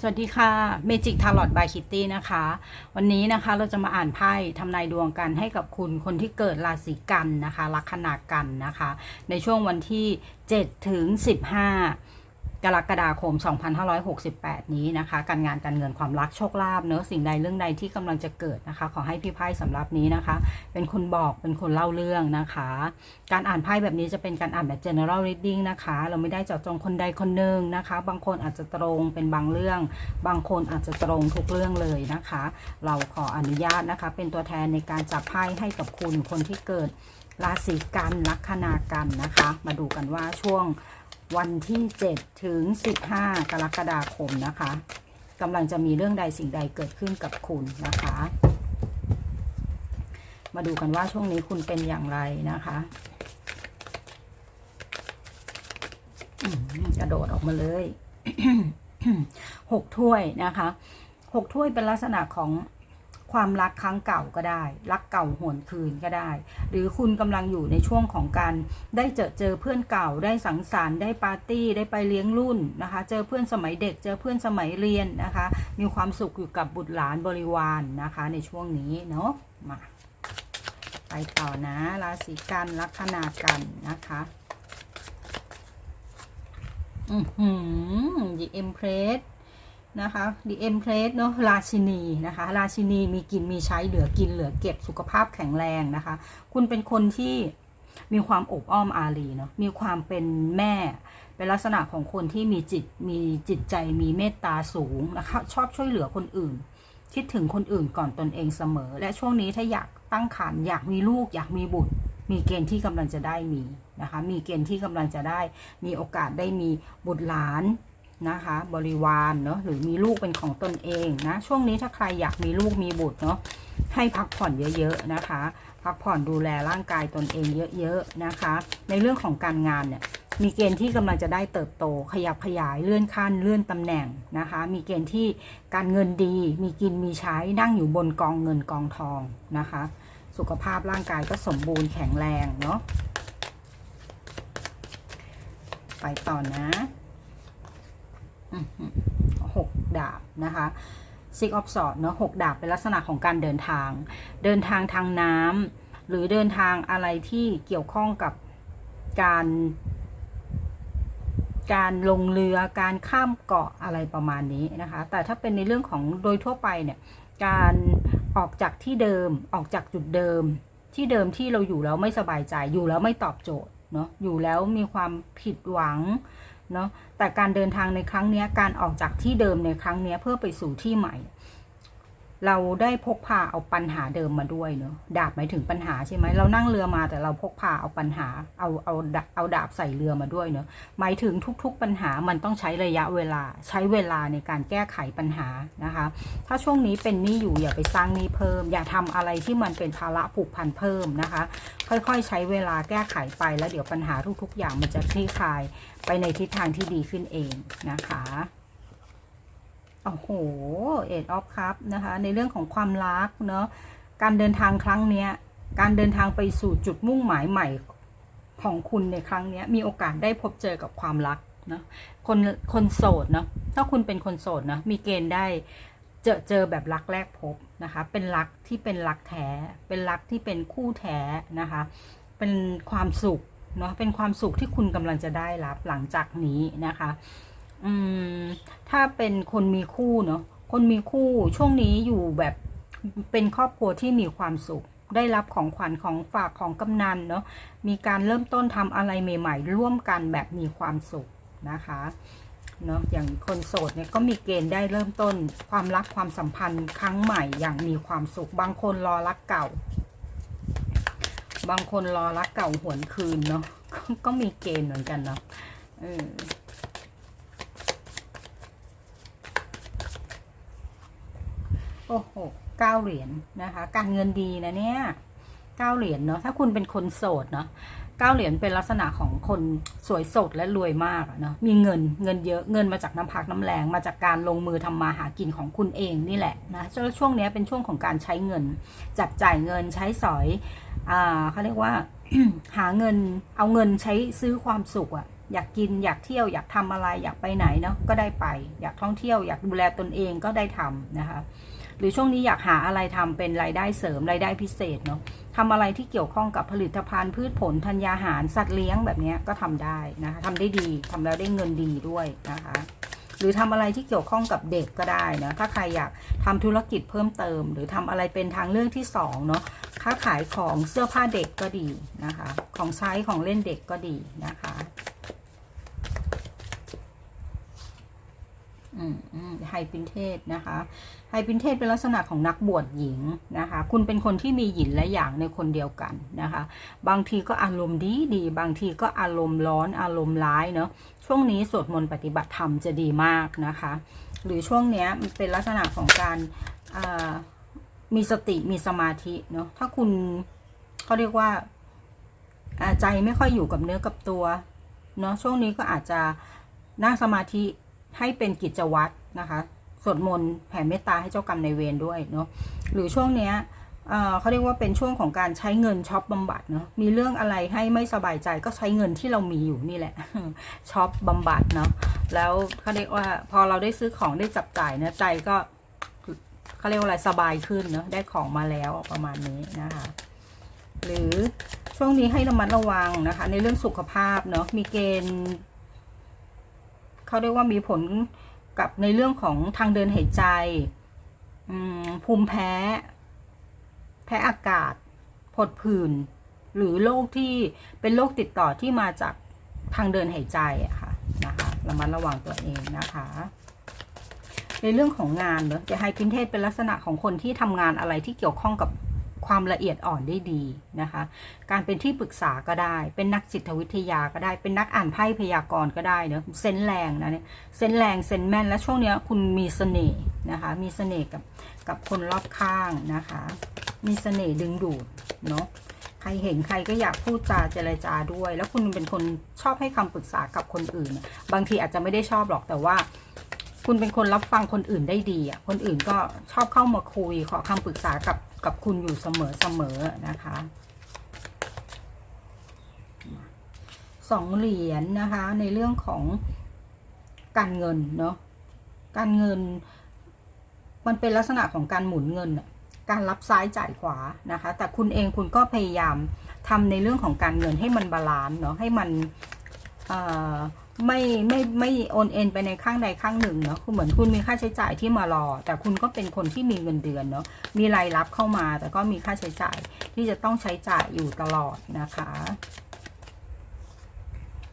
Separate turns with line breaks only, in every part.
สวัสดีค่ะเมจิกทาร์ลอตบายคิตตี้นะคะ วันนี้นะคะเราจะมาอ่านไพ่ทำนายดวงกันให้กับคุณคนที่เกิดราศีกันนะคะลัคนากันนะคะ ในช่วงวันที่ 7 ถึง 15 กรกฎาคม 2568 นี้นะคะ การงานการเงินความรักโชคลาภเนื้อสิ่งใดเรื่องใดที่กำลังจะเกิดนะคะ ขอให้พี่ไพ่สำหรับนี้นะคะ เป็นคนบอกเป็นคนเล่าเรื่องนะคะ การอ่านไพ่แบบนี้จะเป็นการอ่านแบบ general reading นะคะ เราไม่ได้เจาะจงคนใดคนหนึ่งนะคะ บางคนอาจจะตรงเป็นบางเรื่อง บางคนอาจจะตรงทุกเรื่องเลยนะคะ เราขออนุญาตนะคะ เป็นตัวแทนในการจับไพ่ให้กับคุณคนที่เกิดราศีกันลัคนากันนะคะ มาดูกันว่าช่วง วันที่ 7 ถึง 15 กรกฎาคมนะคะกำลังจะมีเรื่องใดสิ่งใดเกิดขึ้นกับคุณนะคะ มาดูกันว่าช่วงนี้คุณเป็นอย่างไรนะคะกระโดดออกมาเลยหกถ้วยนะคะหกถ้วยเป็นลักษณะของ ความรักครั้งเก่าก็ได้ รักเก่าหวนคืนก็ได้ หรือคุณกำลังอยู่ในช่วงของการได้เจอเจอเพื่อนเก่าได้สังสรรค์ได้ปาร์ตี้ได้ไปเลี้ยงรุ่นนะคะ เจอเพื่อนสมัยเด็กเจอเพื่อนสมัยเรียนนะคะ มีความสุขอยู่กับบุตรหลานบริวารนนะคะ ในช่วงนี้เนาะมาไปต่อนะราศีกันลัคนากันนะคะอือหือ The Empress นะคะ The Empress เนาะราชินีนะคะ ราชินีมีกินมีใช้เหลือกินเหลือเก็บสุขภาพแข็งแรงนะคะ คุณเป็นคนที่มีความอบอ้อมอารีเนาะมีความเป็นแม่ เป็นลักษณะของคนที่มีจิตมีจิตใจมีเมตตาสูงนะคะชอบช่วยเหลือคนอื่น คิดถึงคนอื่นก่อนตนเองเสมอ และช่วงนี้ถ้าอยากตั้งครรภ์อยากมีลูก อยากมีบุตร มีเกณฑ์ที่กำลังจะได้มีนะคะมีเกณฑ์ที่กำลังจะได้มีโอกาสได้มีบุตรหลาน นะคะ บริวารเนาะหรือมีลูกเป็นของตนเองนะ ช่วงนี้ถ้าใครอยากมีลูกมีบุตรเนาะให้พักผ่อนเยอะๆนะคะ พักผ่อนดูแลร่างกายตนเองเยอะๆนะคะ ในเรื่องของการงานเนี่ยมีเกณฑ์ที่กำลังจะได้เติบโต ขยับขยายเลื่อนขั้นเลื่อนตำแหน่งนะคะ มีเกณฑ์ที่การเงินดี มีกินมีใช้นั่งอยู่บนกองเงินกองทองนะคะ สุขภาพร่างกายก็สมบูรณ์แข็งแรงเนาะไปต่อนะ หกดาบนะคะ Six of Swords เนาะหกดาบเป็นลักษณะของการเดินทาง เดินทางทางน้ำหรือเดินทางอะไรที่เกี่ยวข้องกับการ การลงเรือการข้ามเกาะอะไรประมาณนี้นะคะ แต่ถ้าเป็นในเรื่องของโดยทั่วไปเนี่ยการออกจากที่เดิมออกจากจุดเดิมที่เดิมที่เราอยู่แล้วไม่สบายใจอยู่แล้วไม่ตอบโจทย์เนาะอยู่แล้วมีความผิดหวัง เนาะแต่การเดินทางในครั้งนี้การออกจากที่เดิมในครั้งนี้เพื่อไปสู่ที่ใหม่ เราได้พกพาเอาปัญหาเดิมมาด้วยเนาะดาบหมายถึงปัญหาใช่ไหมเรานั่งเรือมาแต่เราพกพาเอาปัญหาเอาเอาดาบเอาดาบใส่เรือมาด้วยเนาะหมายถึงทุกๆปัญหามันต้องใช้ระยะเวลาใช้เวลาในการแก้ไขปัญหานะคะ ถ้าช่วงนี้เป็นหนี้อยู่อย่าไปสร้างหนี้เพิ่ม อย่าทำอะไรที่มันเป็นภาระผูกพันเพิ่มนะคะ ค่อยๆ ใช้เวลาแก้ไขไปแล้วเดี๋ยวปัญหาทุกๆ อย่างมันจะคลี่คลายไปในทิศทางที่ดีขึ้นเองนะคะ โอ้โหเอ็ดออฟคัพนะคะ ในเรื่องของความรักเนาะการเดินทางครั้งเนี้ย การเดินทางไปสู่จุดมุ่งหมายใหม่ของคุณในครั้งเนี้ยมีโอกาสได้พบเจอกับความรักเนาะคนคนโสดเนาะถ้าคุณเป็นคนโสดนะมีเกณฑ์ได้เจอเจอแบบรักแรกพบนะคะ เป็นรักที่เป็นรักแท้ เป็นรักที่เป็นคู่แท้นะคะ เป็นความสุขเนาะเป็นความสุขที่คุณกำลังจะได้รับหลังจากนี้นะคะ อืม ถ้าเป็นคนมีคู่เนาะคนมีคู่ช่วงนี้อยู่แบบเป็นครอบครัวที่มีความสุข ได้รับของขวัญของฝากของกำนันเนาะมีการเริ่มต้นทำอะไรใหม่ ๆ ร่วมกันแบบมีความสุขนะคะเนาะอย่างคนโสดเนี่ยก็มีเกณฑ์ได้เริ่มต้นความรักความสัมพันธ์ครั้งใหม่อย่างมีความสุข บางคนรอรักเก่า บางคนรอรักเก่าหวนคืนเนาะก็มีเกณฑ์เหมือนกันเนาะเออ โอ้โหเก้าเหรียญนะคะ การเงินดีนะเนี่ยเก้าเหรียญเนาะถ้าคุณเป็นคนโสดเนาะเก้าเหรียญเป็นลักษณะของคนสวยสดและรวยมากเนาะมีเงินเงินเยอะเงินมาจากน้ำพักน้ำแรงมาจากการลงมือทำมาหากินของคุณเองนี่แหละนะช่วงนี้เป็นช่วงของการใช้เงิน จับจ่ายเงินใช้สอยอ่าเขาเรียกว่าหาเงินเอาเงินใช้ซื้อความสุขอะอยากกินอยากเที่ยวอยากทำอะไรอยากไปไหนเนาะก็ได้ไป อยากท่องเที่ยวอยากดูแลตนเองก็ได้ทำนะคะ หรือช่วงนี้อยากหาอะไรทำเป็นรายได้เสริมรายได้พิเศษเนาะทำอะไรที่เกี่ยวข้องกับผลิตภัณฑ์พืชผลธัญญาหารสัตว์เลี้ยงแบบนี้ก็ทำได้นะคะทำได้ดีทำแล้วได้เงินดีด้วยนะคะ หรือทำอะไรที่เกี่ยวข้องกับเด็กก็ได้นะถ้าใครอยากทำธุรกิจเพิ่มเติม หรือทำอะไรเป็นทางเลือกที่สองเนาะค้าขายของเสื้อผ้าเด็กก็ดีนะคะ ของใช้ของเล่นเด็กก็ดีนะคะ อืมอืม ไฮปินเทศนะคะไฮปินเทศเป็นลักษณะของนักบวชหญิงนะคะ คุณเป็นคนที่มีหยินและหยางในคนเดียวกันนะคะ บางทีก็อารมณ์ดีดี บางทีก็อารมณ์ร้อนอารมณ์ร้ายเนาะช่วงนี้สวดมนต์ปฏิบัติธรรมจะดีมากนะคะ หรือช่วงเนี้ยมันเป็นลักษณะของการมีสติมีสมาธิเนาะถ้าคุณเขาเรียกว่าใจไม่ค่อยอยู่กับเนื้อกับตัวเนาะช่วงนี้ก็อาจจะนั่งสมาธิ ให้เป็นกิจวัตรนะคะสวดมนต์แผ่เมตตาให้เจ้ากรรมในเวรด้วยเนาะหรือช่วงเนี้ยเเขาเรียกว่าเป็นช่วงของการใช้เงินช็อปบำบัดเนาะมีเรื่องอะไรให้ไม่สบายใจก็ใช้เงินที่เรามีอยู่นี่แหละช็อปบำบัดเนาะแล้วเขาเรียกว่าพอเราได้ซื้อของได้จับจ่ายเนะใจก็เขาเรียกว่าอะไรสบายขึ้นเนาะได้ของมาแล้วประมาณนี้นะคะหรือช่วงนี้ให้ระมัดระวังนะคะ ในเรื่องสุขภาพเนาะมีเกณฑ์ เขาเรียกว่ามีผลกับในเรื่องของทางเดินหายใจภูมิแพ้ แพ้อากาศผดผื่น หรือโรคที่เป็นโรคติดต่อที่มาจากทางเดินหายใจอะค่ะนะคะระมัดระวังตัวเองนะคะ ในเรื่องของงานเนอะจะไฮพินเทศเป็นลักษณะของคนที่ทำงานอะไรที่เกี่ยวข้องกับ ความละเอียดอ่อนได้ดีนะคะ การเป็นที่ปรึกษาก็ได้ เป็นนักจิตวิทยาก็ได้ เป็นนักอ่านไพ่พยากรณ์ก็ได้เนอะเซนแรงนะเนี่ย เซนแรงเซนแม่น และช่วงเนี้ยคุณมีเสน่ห์นะคะ มีเสน่ห์กับกับคนรอบข้างนะคะ มีเสน่ห์ดึงดูดเนาะ ใครเห็นใครก็อยากพูดจาเจรจาด้วย แล้วคุณเป็นคนชอบให้คำปรึกษากับคนอื่น บางทีอาจจะไม่ได้ชอบหรอกแต่ว่า คุณเป็นคนรับฟังคนอื่นได้ดีอะคนอื่นก็ชอบเข้ามาคุย ขอคำปรึกษากับกับคุณอยู่เสมอเสมอนะคะสองเหรียญนะคะ ในเรื่องของการเงินเนาะการเงิน มันเป็นลักษณะของการหมุนเงินอะการรับซ้ายจ่ายขวานะคะ แต่คุณเองคุณก็พยายามทำในเรื่องของการเงินให้มันบาลานซ์เนาะให้มันเอ่อ ไม่ไม่ไม่โอนเอ็นไปในข้างใดข้างหนึ่งเนาะคือเหมือนคุณมีค่าใช้จ่ายที่มารอ แต่คุณก็เป็นคนที่มีเงินเดือนเนาะมีรายรับเข้ามา แต่ก็มีค่าใช้จ่ายที่จะต้องใช้จ่ายอยู่ตลอดนะคะ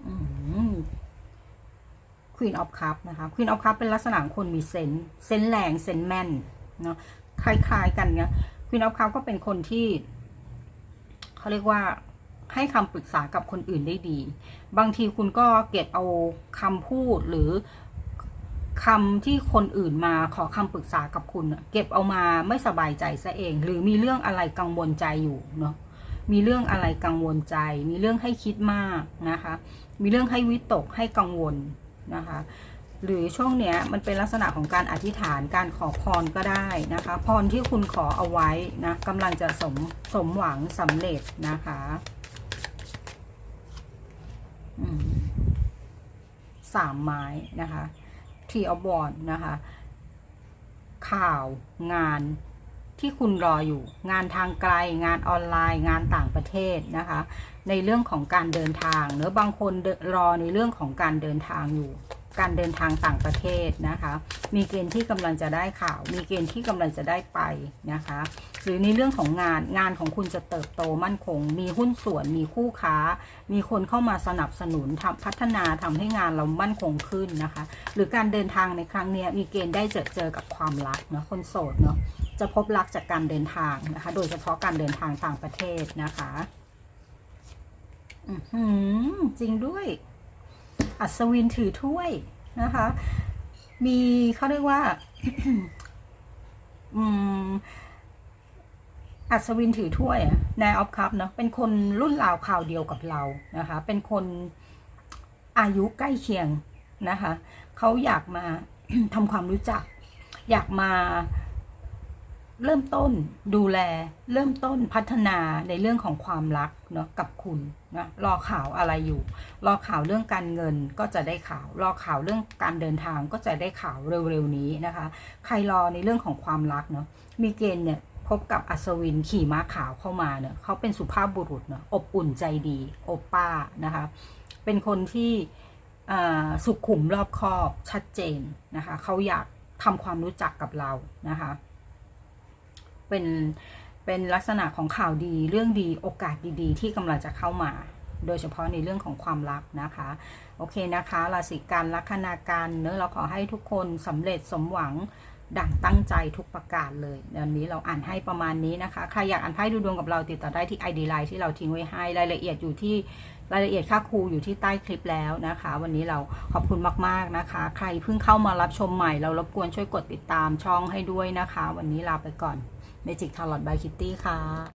อืม Queen of Cup นะคะ Queen of Cup เป็นลักษณะคนมีเซนเซนแรงเซนแม่นเนาะคล้ายๆกันเนี่ย Queen of Cup ก็เป็นคนที่เขาเรียกว่า ให้คำปรึกษากับคนอื่นได้ดี บางทีคุณก็เก็บเอาคำพูดหรือคำที่คนอื่นมาขอคำปรึกษากับคุณ เก็บเอามาไม่สบายใจซะเอง หรือมีเรื่องอะไรกังวลใจอยู่เนาะมีเรื่องอะไรกังวลใจ มีเรื่องให้คิดมากนะคะ มีเรื่องให้วิตกให้กังวลนะคะ หรือช่วงเนี้ยมันเป็นลักษณะของการอธิษฐานการขอพรก็ได้นะคะ พรที่คุณขอเอาไว้นะกำลังจะสมสมหวังสำเร็จนะคะ สามไม้นะคะทีออบอนนะคะ ข่าวงานที่คุณรออยู่ งานทางไกล งานออนไลน์ งานต่างประเทศนะคะ ในเรื่องของการเดินทางเนอะบางคนรอในเรื่องของการเดินทางอยู่ การเดินทางต่างประเทศนะคะ มีเกณฑ์ที่กำลังจะได้ข่าว มีเกณฑ์ที่กำลังจะได้ไปนะคะ หรือในเรื่องของงานงานของคุณจะเติบโตมั่นคง มีหุ้นส่วน มีคู่ค้า มีคนเข้ามาสนับสนุนทำพัฒนาทำให้งานเรามั่นคงขึ้นนะคะ หรือการเดินทางในครั้งนี้มีเกณฑ์ได้เจอเจอกับความรักเนาะคนโสดเนาะจะพบรักจากการเดินทางนะคะ โดยเฉพาะการเดินทางต่างประเทศนะคะ อือจริงด้วย อัศวินถือถ้วยนะคะ มีเขาเรียกว่าอัศวินถือถ้วยนายออฟคัพเนาะเป็นคนรุ่นราวข่าวเดียวกับเรานะคะ เป็นคนอายุใกล้เคียงนะคะเขาอยากมาทำความรู้จัก อยากมา เริ่มต้นดูแลเริ่มต้นพัฒนาในเรื่องของความรักเนาะกับคุณนะรอข่าวอะไรอยู่ รอข่าวเรื่องการเงินก็จะได้ข่าว รอข่าวเรื่องการเดินทางก็จะได้ข่าวเร็วๆนี้นะคะ ใครรอในเรื่องของความรักเนาะมีเกณฑ์เนี่ยพบกับอัศวินขี่ม้าขาวเข้ามาเนี่ยเขาเป็นสุภาพบุรุษเนาะอบอุ่นใจดีโอป้านะคะเป็นคนที่สุขุมรอบคอบชัดเจนนะคะเขาอยากทำความรู้จักกับเรานะคะ เป็นเป็นลักษณะของข่าวดีเรื่องดีโอกาสดีๆ ที่กำลังจะเข้ามา โดยเฉพาะในเรื่องของความรักนะคะ โอเคนะคะราศีกันลัคนาการเนอะเราขอให้ทุกคนสำเร็จสมหวังดั่งตั้งใจทุกประการเลยวันนี้เราอ่านให้ประมาณนี้นะคะ ใครอยากอ่านไพ่ดูดวงกับเราติดต่อได้ที่ ID Line ที่เราทิ้งไว้ให้ รายละเอียดอยู่ที่รายละเอียดค่าครูอยู่ที่ใต้คลิปแล้วนะคะ วันนี้เราขอบคุณมากๆนะคะ ใครเพิ่งเข้ามารับชมใหม่ เรารบกวนช่วยกดติดตามช่องให้ด้วยนะคะ วันนี้ลาไปก่อน Magic Tarot by Kitty ค่ะ